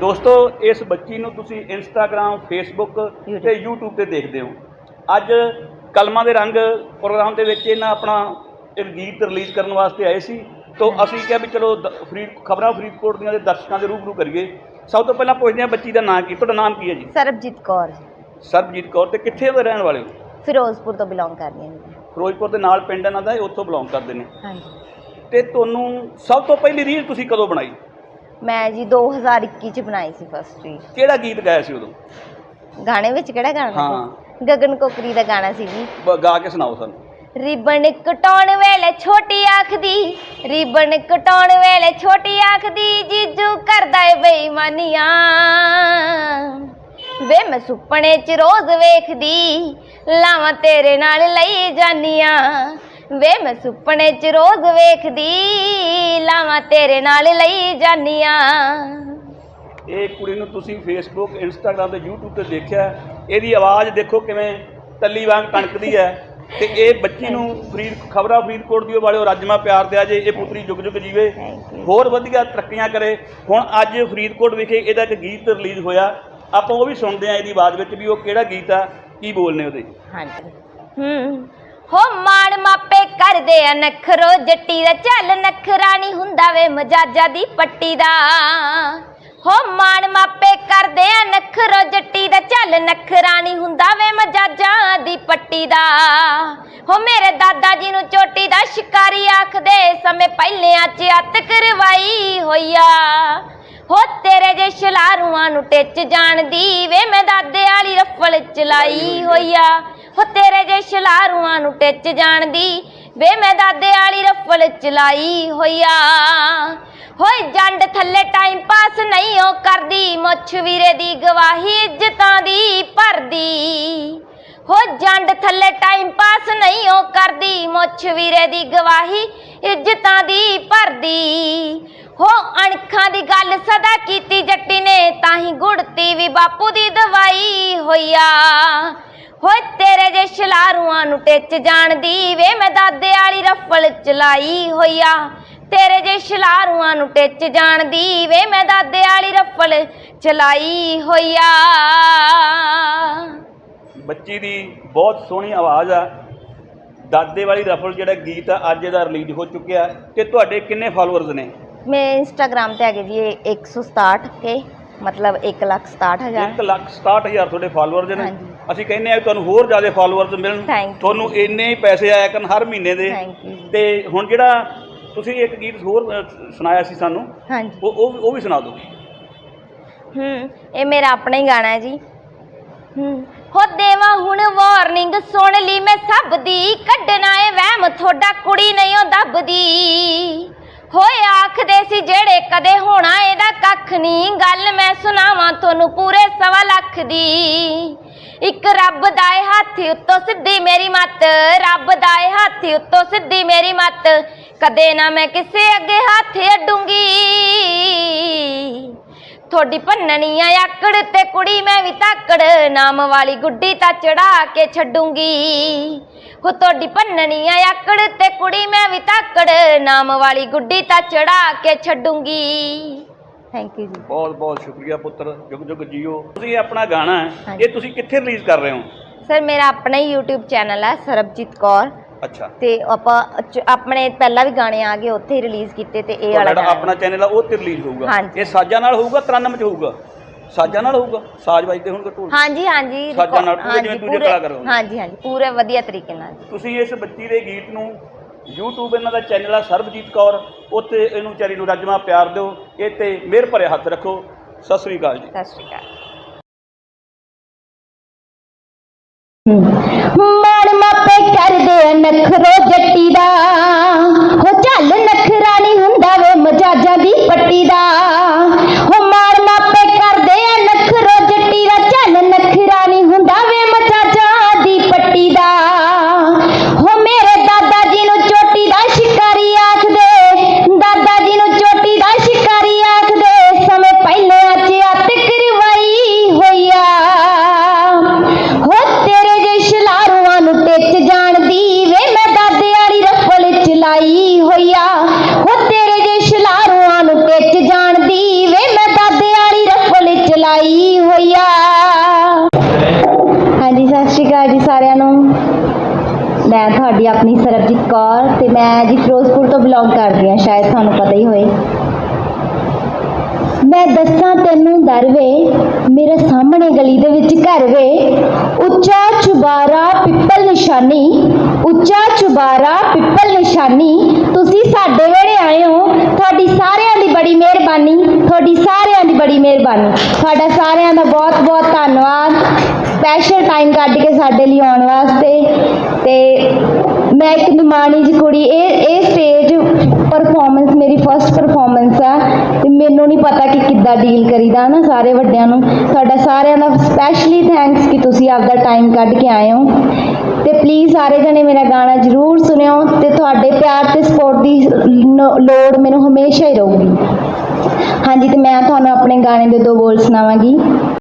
ਦੋਸਤੋ ਇਸ ਬੱਚੀ ਨੂੰ ਤੁਸੀਂ ਇੰਸਟਾਗ੍ਰam ਫੇਸਬੁੱਕ ਤੇ YouTube ਤੇ ਦੇਖਦੇ ਹੋ। ਅੱਜ ਕਲਮਾਂ ਦੇ ਰੰਗ ਪ੍ਰੋਗਰਾਮ ਦੇ ਵਿੱਚ ਇਹਨਾਂ ਆਪਣਾ ਇੱਕ ਗੀਤ ਰਿਲੀਜ਼ ਕਰਨ ਵਾਸਤੇ ਆਏ ਸੀ। ਤੋਂ ਅਸੀਂ ਕਿਹਾ ਵੀ ਚਲੋ ਫਰੀਦ ਖਬਰਾਂ ਫਰੀਦਕੋਟ ਦੀਆਂ ਦੇ ਦਰਸ਼ਕਾਂ ਦੇ ਰੂਬਰੂ ਕਰੀਏ। ਸਭ ਤੋਂ ਪਹਿਲਾਂ ਪੁੱਛਦੇ ਹਾਂ ਬੱਚੀ ਦਾ ਨਾਂ ਕੀ ਤੁਹਾਡਾ ਨਾਮ ਕੀ ਹੈ ਜੀ? ਸਰਬਜੀਤ ਕੌਰ ਸਰਬਜੀਤ ਕੌਰ ਤੇ ਕਿੱਥੇ ਦੇ ਰਹਿਣ ਵਾਲੇ ਹੋ? ਫਿਰੋਜ਼ਪੁਰ ਤੋਂ ਬਿਲੋਂਗ ਕਰਦੀ ਹਾਂ ਜੀ। ਫਿਰੋਜ਼ਪੁਰ ਦੇ ਨਾਲ ਪਿੰਡ ਇਹਨਾਂ ਦਾ ਇਹ ਉੱਥੋਂ ਬਿਲੋਂਗ ਕਰਦੇ ਨੇ। ਹਾਂਜੀ। ਤੇ ਤੁਹਾਨੂੰ ਸਭ ਤੋਂ ਪਹਿਲੀ ਰੀਲ ਤੁਸੀਂ ਕਦੋਂ ਬਣਾਈ? ਮੈਂ ਜੀ 2021 ਚ ਬਣਾਈ ਸੀ ਫਸਟ ਰੀਲ ਕਿਹੜਾ ਗੀਤ ਗਾਇਆ ਸੀ ਉਦੋਂ? ਗਾਣੇ ਵਿੱਚ ਕਿਹੜਾ ਗਾਣਾ ਹਾਂ। ਗਗਨ ਕੋਕਰੀ ਦਾ ਗਾਣਾ ਸੀ ਜੀ। ਬ- ਗਾ ਕੇ ਸੁਣਾਓ ਸਾਨੂੰ। ਰਿਬਨ ਕਟਾਉਣ ਵੇਲੇ ਛੋਟੀ ਆਖਦੀ ਰਿਬਨ ਕਟਾਉਣ ਵੇਲੇ ਛੋਟੀ ਆਖਦੀ ਜੀਜੂ ਕਰਦਾ ਏ ਬੇਈਮਾਨੀਆਂ। ਵੇ ਮੈਂ ਸੁਪਨੇ ਚ ਰੋਜ਼ ਵੇਖਦੀ ਲਾਵਾਂ ਤੇਰੇ ਨਾਲ ਲਈ ਜਾਨੀਆਂ। ਵੇ ਮੈਂ ਸੁਪਨੇ ਚ ਰੋਜ਼ ਵੇਖਦੀ ਲਾਵਾਂ ਤੇਰੇ ਨਾਲ ਲਈ ਜਾਨੀਆਂ। ਇਹ ਕੁੜੀ ਨੂੰ ਤੁਸੀਂ ਫੇਸਬੁੱਕ ਇੰਸਟਾਗ੍ਰam ਤੇ YouTube ਤੇ ਦੇਖਿਆ ਇਹਦੀ ਆਵਾਜ਼ ਦੇਖੋ ਕਿਵੇਂ ਤੱਲੀ ਵਾਂਗ ਟਣਕਦੀ ਹੈ। ਤੇ ਇਹ ਬੱਚੀ ਨੂੰ ਫਰੀਦ ਖਬਰਾਂ ਫਰੀਦਕੋਟ ਦੀ ਵਾਲਿਓ ਰਾਜਮਾ ਪਿਆਰ ਦਿਆ ਜੇ ਇਹ ਪੁੱਤਰੀ ਜੁਗ ਜੁਗ ਜੀਵੇ. ਹੋਰ ਵਧੀਆ ਤਰੱਕੀਆਂ ਕਰੇ। ਹੁਣ ਅੱਜ ਫਰੀਦਕੋਟ ਵਿਖੇ ਇਹਦਾ ਇੱਕ ਗੀਤ ਰਿਲੀਜ਼ ਹੋਇਆ। ਆਪਾਂ ਉਹ ਵੀ ਸੁਣਦੇ ਆ ਇਹਦੀ ਆਵਾਜ਼ ਵਿੱਚ ਵੀ ਉਹ ਕਿਹੜਾ ਗੀਤ ਆ ਕੀ ਬੋਲਨੇ ਉਹਦੇ? ਹਾਂਜੀ। ਹੂੰ। ਹੋ ਮਾਣ ਮਾਪੇ ਕਰਦੇ ਆ ਨਖਰੋ ਜੱਟੀ ਦਾ ਚੱਲ ਨਖਰਾ ਨਹੀਂ ਹੁੰਦਾ ਵੇ ਮਜਾਜਾ ਦੀ ਪੱਟੀ ਦਾ। ਹੋ ਮਾਣ ਮਾਪੇ ਕਰਦੇ ਆ ਨਖਰੋ ਜੱਟੀ ਦਾ ਚੱਲ ਨਖਰਾ ਨਹੀਂ ਹੁੰਦਾ ਵੇ ਮਜਾਜਾ ਦੀ ਪੱਟੀ ਦਾ। ਹੋ ਮੇਰੇ ਦਾਦਾ ਜੀ ਨੂੰ ਚੋਟੀ ਦਾ ਸ਼ਿਕਾਰੀ ਆਖਦੇ, ਸਮੇਂ ਪਹਿਲਿਆਂ ਚ ਅੱਤ ਕਰਵਾਈ ਹੋਈਆ। ਹੋ ਤੇਰੇ ਜੇ ਸ਼ਲਾਰੂਆਂ ਨੂੰ ਟਿੱਚ ਜਾਣਦੀ ਵੇ, ਮੈਂ ਦਾਦੇ ਵਾਲੀ ਰਫਲ ਚਲਾਈ ਹੋਈਆ। ਹੋ ਤੇਰੇ ਜੇ ਸ਼ਲਾਰੂਆਂ ਨੂੰ ਟਿੱਚ ਜਾਣਦੀ, ਵੇ ਮੈਂ ਦਾਦੇ ਵਾਲੀ ਰਫਲ ਚਲਾਈ ਹੋਈਆ। ਹੋਏ ਜੰਡ ਥੱਲੇ ਟਾਈਮ ਪਾਸ ਨਹੀਂ ਉਹ ਕਰਦੀ, ਮੁੱਛ ਵੀਰੇ ਦੀ ਗਵਾਹੀ ਇੱਜ਼ਤਾਂ ਦੀ ਭਰਦੀ। ਹੋ ਜੰਡ ਥੱਲੇ ਟਾਈਮ ਪਾਸ ਨਹੀਂ ਉਹ ਕਰਦੀ, ਮੁੱਛ ਵੀਰੇ ਦੀ ਗਵਾਹੀ ਇੱਜ਼ਤਾਂ ਦੀ ਭਰਦੀ। ਹੋ ਅਣਖਾਂ ਦੀ ਗੱਲ ਸਦਾ ਕੀਤੀ ਜੱਟੀ ਨੇ, ਤਾਂ ਹੀ ਗੁੜਤੀ ਵੀ ਬਾਪੂ ਦੀ ਦਵਾਈ ਹੋਈਆ। ਹੋਏ ਤੇਰੇ ਜੇ ਸ਼ਲਾਰੂਆਂ ਨੂੰ ਟਿੱਚ ਜਾਣਦੀ ਵੇ ਮੈਂ ਦਾਦੇ ਵਾਲੀ ਰਫਲ ਚਲਾਈ ਹੋਈਆ। ਤੇਰੇ ਜੇ ਸ਼ਲਾਰੂਆਂ ਨੂੰ ਟਿੱਚ ਜਾਣਦੀ ਵੇ ਮੈਂ ਦਾਦੇ ਵਾਲੀ ਰਫਲ ਚਲਾਈ ਹੋਈਆ। ਬੱਚੀ ਦੀ ਬਹੁਤ ਸੋਹਣੀ ਆਵਾਜ਼ ਆ। ਦਾਦੇ ਵਾਲੀ ਰਫਲ ਜਿਹੜਾ ਗੀਤ ਆ ਅੱਜ ਇਹਦਾ ਰਿਲੀਜ਼ ਹੋ ਚੁੱਕਿਆ ਤੇ ਤੁਹਾਡੇ ਕਿੰਨੇ ਫਾਲੋਅਰਸ ਨੇ? ਮੈਂ ਇੰਸਟਾਗ੍ਰam ਤੇ ਹੈਗੇ ਜੀ ਇਹ 167 ਕੇ ਮਤਲਬ 1 ਲੱਖ 67 ਹਜ਼ਾਰ। 1 ਲੱਖ 67000 ਤੁਹਾਡੇ ਫਾਲੋਅਰਸ ਨੇ। ਹਾਂਜੀ। ਅਸੀਂ ਕਹਿੰਦੇ ਆ ਤੁਹਾਨੂੰ ਹੋਰ ਜ਼ਿਆਦਾ ਫਾਲੋਅਰਸ ਮਿਲਣ। Thank you. ਤੁਹਾਨੂੰ ਇੰਨੇ ਹੀ ਪੈਸੇ ਆਇਆ ਕਰਨ ਹਰ ਮਹੀਨੇ ਦੇ। ਤੇ ਹੁਣ ਜਿਹੜਾ ਤੁਸੀਂ ਇੱਕ ਗੀਤ ਹੋਰ ਅ, ਸੁਣਾਇਆ ਸੀ ਸਾਨੂੰ ਹਾਂਜੀ। ਉਹ ਉਹ ਉਹ ਵੀ ਸੁਣਾ ਦਿਓ। ਹੂੰ ਇਹ ਮੇਰਾ ਆਪਣਾ ਹੀ ਗਾਣਾ ਹੈ ਜੀ। ਹੂੰ ਹੋ ਦੇਵਾ ਹੁਣ ਵਾਰਨਿੰਗ ਸੁਣ ਲਈ ਮੈਂ ਸਭ ਦੀ। ਕੱਢਣਾ ਏ ਵਹਿਮ ਤੁਹਾਡਾ ਕੁੜੀ ਨਹੀਂ ਉਹ ਦੱਬਦੀ। ਹੋਏ ਆਖਦੇ ਸੀ ਜਿਹੜੇ ਕਦੇ ਹੋਣਾ ਇਹਦਾ ਕੱਖ ਨਹੀਂ। ਗੱਲ ਮੈਂ ਸੁਣਾਵਾਂ ਤੁਹਾਨੂੰ ਪੂਰੇ ਸਵਾ ਲੱਖ ਦੀ। ਇੱਕ ਰੱਬ ਦਾ ਏ ਹਾਥੀ ਉੱਤੋਂ ਸਿੱਧੀ ਮੇਰੀ ਮੱਤ, ਰੱਬ ਦਾ ਏ ਹਾਥੀ ਉੱਤੋਂ ਸਿੱਧੀ ਮੇਰੀ ਮੱਤ, ਕਦੇ ਨਾ ਮੈਂ ਕਿਸੇ ਅੱਗੇ ਹੱਥ ਅੱਡੂੰਗੀ। ਤੁਹਾਡੀ ਭੰਨਣੀ ਆ ਆਕੜ ਤੇ ਕੁੜੀ ਮੈਂ ਵੀ ਤਾਕੜ, ਨਾਮ ਵਾਲੀ ਗੁੱਡੀ ਤਾਂ ਚੜਾ ਕੇ ਛੱਡੂੰਗੀ। ਹੋ ਤੁਹਾਡੀ ਭੰਨਣੀ ਆ ਆਕੜ ਤੇ ਕੁੜੀ ਮੈਂ ਵੀ ਤਾਕੜ, ਨਾਮ ਵਾਲੀ ਗੁੱਡੀ ਤਾਂ ਚੜਾ ਕੇ ਛੱਡੂੰਗੀ। ਥੈਂਕ ਯੂ ਜੀ। ਬਹੁਤ ਬਹੁਤ ਸ਼ੁਕਰੀਆ ਪੁੱਤਰ। ਜੁਗ ਜੁਗ ਜੀਓ। ਤੁਸੀਂ ਇਹ ਆਪਣਾ ਗਾਣਾ ਹੈ। ਇਹ ਤੁਸੀਂ ਕਿੱਥੇ ਰਿਲੀਜ਼ ਕਰ ਰਹੇ ਹੋ? ਸਰ ਮੇਰਾ ਆਪਣਾ ਹੀ YouTube ਚੈਨਲ ਹੈ ਸਰਬਜੀਤ ਕੌਰ। ਅੱਛਾ। ਤੇ ਆਪਾਂ ਚ- ਆਪਣੇ ਪਹਿਲਾਂ ਵੀ ਗਾਣੇ ਆ ਗਏ ਉੱਥੇ ਹੀ ਰਿਲੀਜ਼ ਕੀਤੇ ਤੇ ਇਹ ਵਾਲਾ ਤੁਹਾਡਾ ਗਾਣਾ। ਆਪਣਾ ਚੈਨਲ ਆ ਉਹ ਤੇ ਰਿਲੀਜ਼ ਹੋਊਗਾ। ਹਾਂਜੀ। ਇਹ ਸਾਜ਼ਾਂ ਨਾਲ ਹੋਊਗਾ ਤਰਨਮ ਚ ਹੋਊਗਾ? ਸਾਜ਼ਾਂ ਨਾਲ ਹੋਊਗਾ? ਸਾਜ਼ ਵੱਜਦੇ ਹੋਣਗੇ ਢੋਲ ਹਾਂਜੀ ਹਾਂਜੀ। ਸਾਜਾਂ ਨਾਲ ਪੂਰੇ ਜਿਵੇਂ ਦੂਜੇ ਕਲਾਕਾਰ ਹੁੰਦੇ। ਹਾਂਜੀ ਹਾਂਜੀ। ਪੂਰੇ ਵਧੀਆ ਤਰੀਕੇ ਨਾਲ। ਤੁਸੀਂ ਇਸ ਬੱਚੀ ਦੇ ਗੀਤ ਨੂੰ YouTube ਇਹਨਾਂ ਦਾ ਚੈਨਲ ਆ ਸਰਬਜੀਤ ਕੌਰ। ਉੱਥੇ ਇਹਨੂੰ ਵਿਚਾਰੀ ਨੂੰ ਰੱਜਮਾ ਪਿਆਰ ਦਿਓ। ਇਹ ਤੇ ਮਿਹਰ ਭਰੇ ਹੱਥ ਰੱਖੋ। ਸਤਿ ਸ੍ਰੀ ਅਕਾਲ ਜੀ। ਸਤਿ ਸ਼੍ਰੀ ਅਕਾਲ। ਸਾਰਿਆਂ ਨੂੰ। ਮੈਂ ਤੁਹਾਡੀ ਆਪਣੀ ਸਰਬਜੀਤ ਕੌਰ ਤੇ ਮੈਂ ਜੀ ਫਿਰੋਜ਼ਪੁਰ ਤੋਂ ਬਿਲੋਂਗ ਕਰਦੀ ਹਾਂ, ਸ਼ਾਇਦ ਤੁਹਾਨੂੰ ਪਤਾ ਹੀ ਹੋਵੇ ਮੈਂ ਦੱਸਾਂ ਤੈਨੂੰ ਦਰਵੇ ਮੇਰੇ ਸਾਹਮਣੇ ਗਲੀ ਦੇ ਵਿੱਚ ਘਰ ਵੇ। ਉੱਚਾ ਚੁਬਾਰਾ, ਪਿੱਪਲ ਨਿਸ਼ਾਨੀ। ਉੱਚਾ ਚੁਬਾਰਾ, ਪਿੱਪਲ ਨਿਸ਼ਾਨੀ। ਤੁਸੀਂ ਸਾਡੇ ਵੇਲੇ ਆਏ ਹੋ, ਤੁਹਾਡੀ ਸਾਰਿਆਂ ਦੀ ਬੜੀ ਮਿਹਰਬਾਨੀ, ਤੁਹਾਡੀ ਸਾਰਿਆਂ ਦੀ ਬੜੀ ਮਿਹਰਬਾਨੀ। ਤੁਹਾਡਾ ਸਾਰਿਆਂ ਦਾ ਬਹੁਤ ਬਹੁਤ ਧੰਨਵਾਦ। ਸਪੈਸ਼ਲ ਟਾਈਮ ਕੱਢ ਕੇ ਸਾਡੇ ਲਈ ਆਉਣ ਵਾਸਤੇ ਤੇ ਮੈਂ ਇੱਕ ਨਿਮਾਣੀ ਜੀ ਕੁੜੀ, ਇਹ ਇਹ ਸਟੇਜ ਪਰਫਾਰਮੈਂਸ ਮੇਰੀ ਫਰਸਟ ਪਰਫਾਰਮੈਂਸ ਆ ਤੇ ਮੈਨੂੰ ਨਹੀਂ ਪਤਾ ਕਿ ਕਿੱਦਾਂ ਡੀਲ ਕਰੀਦਾ ਨਾ ਸਾਰੇ ਵੱਡਿਆਂ ਨੂੰ। ਤੁਹਾਡਾ ਸਾਰਿਆਂ ਦਾ ਸਪੈਸ਼ਲੀ ਥੈਂਕਸ ਕਿ ਤੁਸੀਂ ਆਪਦਾ ਟਾਈਮ ਕੱਢ ਕੇ ਆਏ ਹੋ। ਤੇ ਪਲੀਜ਼ ਸਾਰੇ ਜਣੇ ਮੇਰਾ ਗਾਣਾ ਜ਼ਰੂਰ ਸੁਣਿਓ ਤੇ ਤੁਹਾਡੇ ਪਿਆਰ ਤੇ ਸਪੋਰਟ ਦੀ ਨ- ਲੋੜ ਮੈਨੂੰ ਹਮੇਸ਼ਾ ਹੀ ਰਹੂਗੀ। ਹਾਂਜੀ, ਤੇ ਮੈਂ ਤੁਹਾਨੂੰ ਆਪਣੇ ਗਾਣੇ ਦੇ ਦੋ ਬੋਲ ਸੁਣਾਵਾਂਗੀ।